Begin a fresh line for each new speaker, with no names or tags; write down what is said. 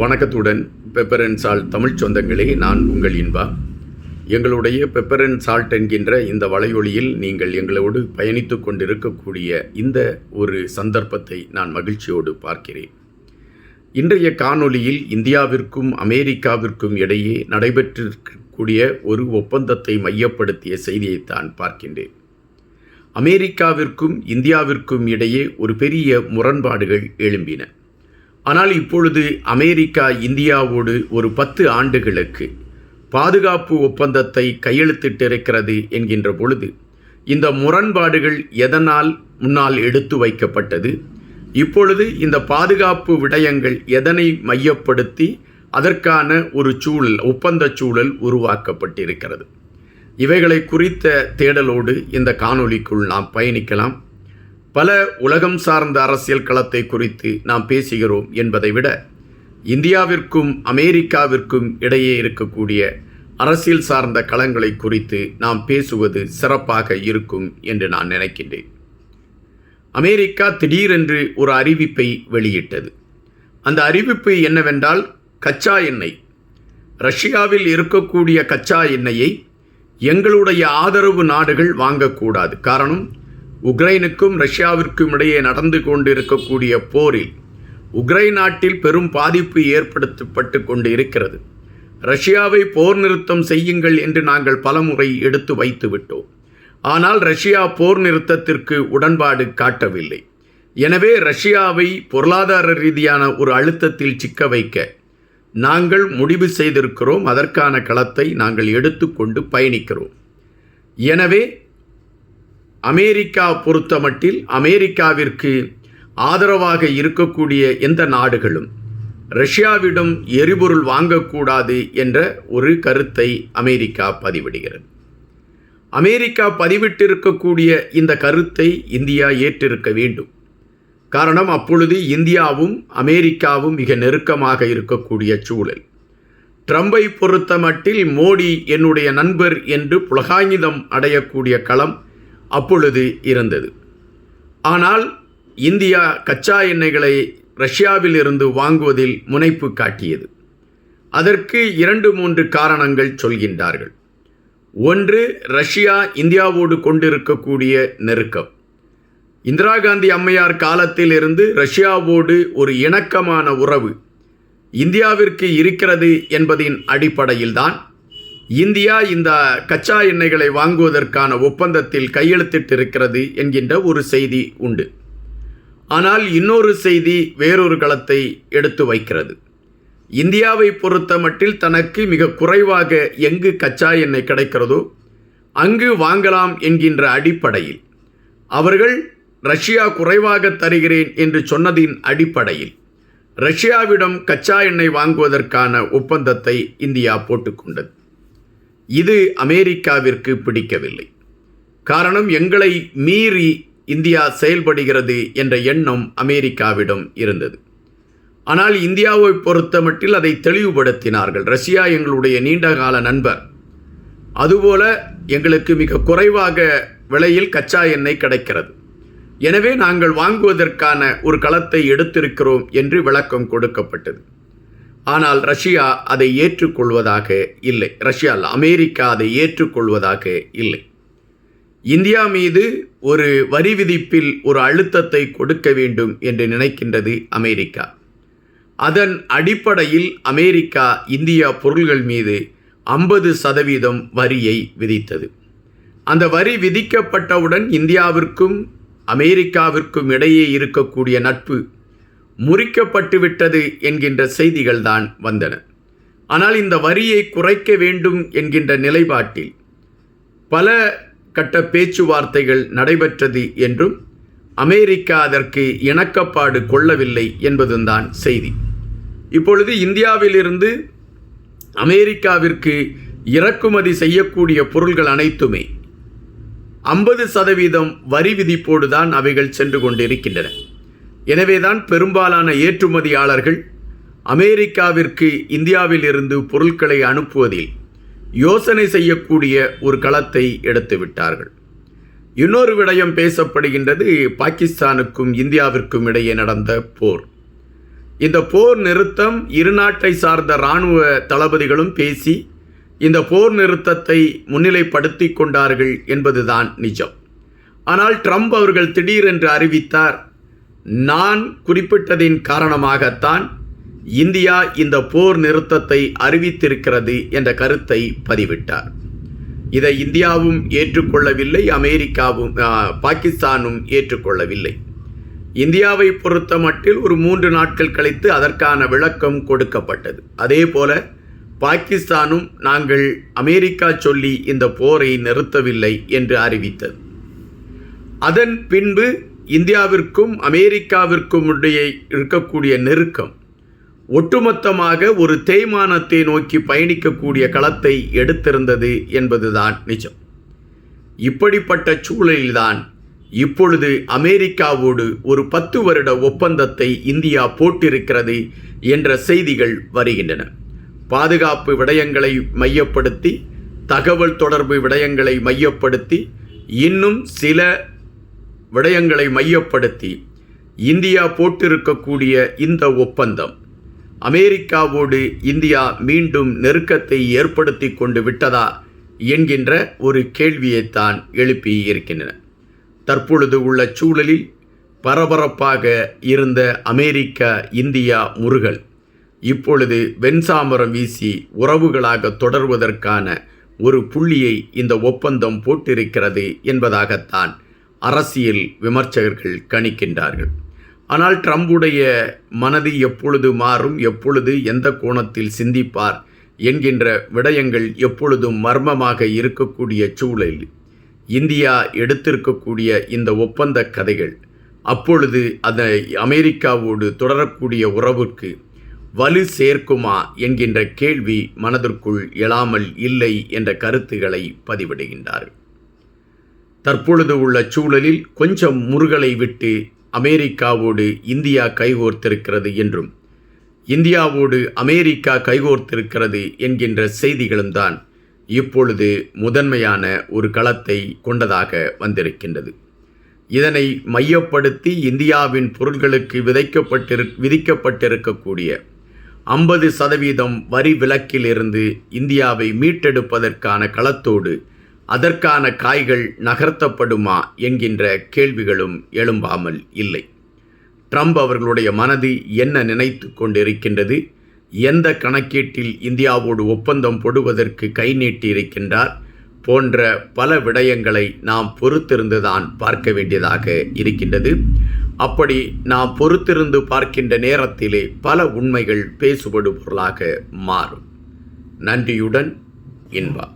வணக்கத்துடன் pepper and salt Tamil சொந்தங்களே நான் உங்கள் இன்பா எங்களுடைய பெப்பர் அண்ட் சால்ட் என்கின்ற இந்த வலையொலியில் நீங்கள் எங்களோடு பயணித்து கொண்டிருக்கக்கூடிய இந்த ஒரு சந்தர்ப்பத்தை நான் மகிழ்ச்சியோடு பார்க்கிறேன் இன்றைய காணொலியில் இந்தியாவிற்கும் அமெரிக்காவிற்கும் இடையே நடைபெற்றிருக்கக்கூடிய ஒரு ஒப்பந்தத்தை மையப்படுத்திய செய்தியைத்தான் பார்க்கின்றேன் அமெரிக்காவிற்கும் இந்தியாவிற்கும் இடையே ஒரு பெரிய முரண்பாடுகள் எழும்பின ஆனால் இப்பொழுது அமெரிக்கா இந்தியாவோடு ஒரு பத்து ஆண்டுகளுக்கு பாதுகாப்பு ஒப்பந்தத்தை கையெழுத்திட்டிருக்கிறது என்கின்ற பொழுது இந்த முரண்பாடுகள் எதனால் முன்னால் எடுத்து வைக்கப்பட்டது இப்பொழுது இந்த பாதுகாப்பு விடயங்கள் எதனை மையப்படுத்தி அதற்கான ஒரு சூழல் ஒப்பந்த சூழல் உருவாக்கப்பட்டிருக்கிறது இவைகளை குறித்த தேடலோடு இந்த காணொலிக்குள் நாம் பயணிக்கலாம் பல உலகம் சார்ந்த அரசியல் களத்தை குறித்து நாம் பேசுகிறோம் என்பதை விட இந்தியாவிற்கும் அமெரிக்காவிற்கும் இடையே இருக்கக்கூடிய அரசியல் சார்ந்த களங்களை குறித்து நாம் பேசுவது சிறப்பாக இருக்கும் என்று நான் நினைக்கின்றேன் அமெரிக்கா திடீரென்று ஒரு அறிவிப்பை வெளியிட்டது அந்த அறிவிப்பு என்னவென்றால் கச்சா எண்ணெய் ரஷ்யாவில் இருக்கக்கூடிய கச்சா எண்ணெயை எங்களுடைய ஆதரவு நாடுகள் வாங்கக்கூடாது காரணம் உக்ரைனுக்கும் ரஷ்யாவிற்கும் இடையே நடந்து கொண்டிருக்கக்கூடிய போரில் உக்ரைன் நாட்டில் பெரும் பாதிப்பு ஏற்படுத்தப்பட்டு கொண்டு இருக்கிறது ரஷ்யாவை போர் நிறுத்தம் செய்யுங்கள் என்று நாங்கள் பலமுறை எடுத்து வைத்து விட்டோம் ஆனால் ரஷ்யா போர் நிறுத்தத்திற்கு உடன்பாடு காட்டவில்லை எனவே ரஷ்யாவை பொருளாதார ரீதியான ஒரு அழுத்தத்தில் சிக்க வைக்க நாங்கள் முடிவு செய்திருக்கிறோம் அதற்கான களத்தை நாங்கள் எடுத்துக்கொண்டு பயணிக்கிறோம் எனவே அமெரிக்கா மட்டில் அமெரிக்காவிற்கு ஆதரவாக இருக்கக்கூடிய எந்த நாடுகளும் ரஷ்யாவிடம் எரிபொருள் வாங்கக்கூடாது என்ற ஒரு கருத்தை அமெரிக்கா பதிவிடுகிறது அமெரிக்கா பதிவிட்டிருக்கக்கூடிய இந்த கருத்தை இந்தியா ஏற்றிருக்க வேண்டும் காரணம் அப்பொழுது இந்தியாவும் அமெரிக்காவும் மிக நெருக்கமாக இருக்கக்கூடிய சூழல் ட்ரம்பை பொறுத்த மட்டில் மோடி என்னுடைய நண்பர் என்று புலகாங்கிதம் அடையக்கூடிய களம் அப்பொழுது இருந்தது ஆனால் இந்தியா கச்சா எண்ணெய்களை ரஷ்யாவில் இருந்து வாங்குவதில் முனைப்பு காட்டியது அதற்கு இரண்டு மூன்று காரணங்கள் சொல்கின்றார்கள் ஒன்று ரஷ்யா இந்தியாவோடு கொண்டிருக்கக்கூடிய நெருக்கம் இந்திரா காந்தி அம்மையார் காலத்தில் இருந்து ரஷ்யாவோடு ஒரு இணக்கமான உறவு இந்தியாவிற்கு இருக்கிறது என்பதின் அடிப்படையில்தான் இந்தியா இந்த கச்சா எண்ணெய்களை வாங்குவதற்கான ஒப்பந்தத்தில் கையெழுத்திட்டு இருக்கிறது என்கின்ற ஒரு செய்தி உண்டு ஆனால் இன்னொரு செய்தி வேறொரு களத்தை எடுத்து வைக்கிறது இந்தியாவை பொறுத்த மட்டில் தனக்கு மிக குறைவாக எங்கு கச்சா எண்ணெய் கிடைக்கிறதோ அங்கு வாங்கலாம் என்கின்ற அடிப்படையில் அவர்கள் ரஷ்யா குறைவாக தருகிறேன் என்று சொன்னதின் அடிப்படையில் ரஷ்யாவிடம் கச்சா எண்ணெய் வாங்குவதற்கான ஒப்பந்தத்தை இந்தியா போட்டுக்கொண்டது இது அமெரிக்காவிற்கு பிடிக்கவில்லை காரணம் எங்களை மீறி இந்தியா செயல்படுகிறது என்ற எண்ணம் அமெரிக்காவிடம் இருந்தது ஆனால் இந்தியாவை பொறுத்த மட்டில் அதை தெளிவுபடுத்தினார்கள் ரஷ்யா எங்களுடைய நீண்டகால நண்பர் அதுபோல எங்களுக்கு மிக குறைவாக விலையில் கச்சா எண்ணெய் கிடைக்கிறது எனவே நாங்கள் வாங்குவதற்கான ஒரு களத்தை எடுத்திருக்கிறோம் என்று விளக்கம் கொடுக்கப்பட்டது ஆனால் ரஷ்யா அதை ஏற்றுக்கொள்வதாக இல்லை ரஷ்யா அல்ல அமெரிக்கா அதை ஏற்றுக்கொள்வதாக இல்லை இந்தியா மீது ஒரு வரி விதிப்பில் ஒரு அழுத்தத்தை கொடுக்க வேண்டும் என்று நினைக்கின்றது அமெரிக்கா அதன் அடிப்படையில் அமெரிக்கா இந்தியா பொருள்கள் மீது ஐம்பது சதவீதம் வரியை விதித்தது அந்த வரி விதிக்கப்பட்டவுடன் இந்தியாவிற்கும் அமெரிக்காவிற்கும் இடையே இருக்கக்கூடிய நட்பு முறிக்கப்பட்டுவிட்டது என்கின்ற செய்திகள்தான் வந்தன ஆனால் இந்த வரியை குறைக்க வேண்டும் என்கின்ற நிலைப்பாட்டில் பல கட்ட பேச்சுவார்த்தைகள் நடைபெற்றது என்றும் அமெரிக்கா அதற்கு இணக்கப்பாடு கொள்ளவில்லை என்பதுதான் செய்தி இப்பொழுது இந்தியாவிலிருந்து அமெரிக்காவிற்கு இறக்குமதி செய்யக்கூடிய பொருள்கள் அனைத்துமே ஐம்பது சதவீதம் வரி விதிப்போடு தான் அவைகள் சென்று கொண்டிருக்கின்றன எனவேதான் பெரும்பாலான ஏற்றுமதியாளர்கள் அமெரிக்காவிற்கு இந்தியாவில் இருந்து பொருட்களை அனுப்புவதில் யோசனை செய்யக்கூடிய ஒரு களத்தை எடுத்து விட்டார்கள் இன்னொரு விடயம் பேசப்படுகின்றது பாகிஸ்தானுக்கும் இந்தியாவிற்கும் இடையே நடந்த போர் இந்த போர் நிறுத்தம் இரு நாட்டை சார்ந்த இராணுவ தளபதிகளும் பேசி இந்த போர் நிறுத்தத்தை முன்னிலைப்படுத்தி கொண்டார்கள் என்பதுதான் நிஜம் ஆனால் ட்ரம்ப் அவர்கள் திடீரென்று அறிவித்தார் நான் குறிப்பிட்டதின் காரணமாகத்தான் இந்தியா இந்த போர் நிறுத்தத்தை அறிவித்திருக்கிறது என்ற கருத்தை பதிவிட்டார் இதை இந்தியாவும் ஏற்றுக்கொள்ளவில்லை அமெரிக்காவும் பாகிஸ்தானும் ஏற்றுக்கொள்ளவில்லை இந்தியாவை பொறுத்த மட்டில் ஒரு மூன்று நாட்கள் கழித்து அதற்கான விளக்கம் கொடுக்கப்பட்டது அதே போல பாகிஸ்தானும் நாங்கள் அமெரிக்கா சொல்லி இந்த போரை நிறுத்தவில்லை என்று அறிவித்தது அதன் பின்பு இந்தியாவிற்கும் அமெரிக்காவிற்கும் இடையே இருக்கக்கூடிய நெருக்கம் ஒட்டுமொத்தமாக ஒரு தேய்மானத்தை நோக்கி பயணிக்கக்கூடிய களத்தை எடுத்திருந்தது என்பதுதான் நிஜம் இப்படிப்பட்ட சூழலில்தான் இப்பொழுது அமெரிக்காவோடு ஒரு பத்து வருட ஒப்பந்தத்தை இந்தியா போட்டிருக்கிறது என்ற செய்திகள் வருகின்றன பாதுகாப்பு விடயங்களை மையப்படுத்தி தகவல் தொடர்பு விடயங்களை மையப்படுத்தி இன்னும் சில விடயங்களை மையப்படுத்தி இந்தியா போட்டிருக்கக்கூடிய இந்த ஒப்பந்தம் அமெரிக்காவோடு இந்தியா மீண்டும் நெருக்கத்தை ஏற்படுத்தி கொண்டு விட்டதா என்கின்ற ஒரு கேள்வியைத்தான் எழுப்பி இருக்கின்றன தற்பொழுது உள்ள சூழலில் பரபரப்பாக இருந்த அமெரிக்கா இந்தியா முருகல் இப்பொழுது வெண்சாமரம் வீசி உறவுகளாக தொடர்வதற்கான ஒரு புள்ளியை இந்த ஒப்பந்தம் போட்டிருக்கிறது என்பதாகத்தான் அரசியல் விமர்சகர்கள் கணிக்கின்றார்கள் ஆனால் ட்ரம்புடைய மனது எப்பொழுது மாறும் எப்பொழுது எந்த கோணத்தில் சிந்திப்பார் என்கின்ற விடயங்கள் எப்பொழுதும் மர்மமாக இருக்கக்கூடிய சூழலில் இந்தியா எடுத்திருக்கக்கூடிய இந்த ஒப்பந்த கதைகள் அப்பொழுது அதை அமெரிக்காவோடு தொடரக்கூடிய உறவுக்கு வலு சேர்க்குமா என்கின்ற கேள்வி மனதிற்குள் எழாமல் இல்லை என்ற கருத்துக்களை பதிவிடுகின்றார்கள் தற்பொழுது உள்ள சூழலில் கொஞ்சம் முருகலை விட்டு அமெரிக்காவோடு இந்தியா கைகோர்த்திருக்கிறது என்றும் இந்தியாவோடு அமெரிக்கா கைகோர்த்திருக்கிறது என்கின்ற செய்திகளும் தான் இப்பொழுது முதன்மையான ஒரு களத்தை கொண்டதாக வந்திருக்கின்றது இதனை மையப்படுத்தி இந்தியாவின் பொருட்களுக்கு விதைக்கப்பட்டிரு விதிக்கப்பட்டிருக்கக்கூடிய ஐம்பது சதவீதம் வரி விலக்கிலிருந்து இந்தியாவை மீட்டெடுப்பதற்கான களத்தோடு அதற்கான காய்கள் நகர்த்தப்படுமா என்கின்ற கேள்விகளும் எழும்பாமல் இல்லை ட்ரம்ப் அவர்களுடைய மனது என்ன நினைத்து கொண்டிருக்கின்றது எந்த கணக்கீட்டில் இந்தியாவோடு ஒப்பந்தம் போடுவதற்கு கை நீட்டியிருக்கின்றார் போன்ற பல விடயங்களை நாம் பொறுத்திருந்துதான் பார்க்க வேண்டியதாக இருக்கின்றது அப்படி நாம் பொறுத்திருந்து பார்க்கின்ற நேரத்திலே பல உண்மைகள் பேசுபடுபொருளாக பொருளாக மாறும் நன்றியுடன் இன்பா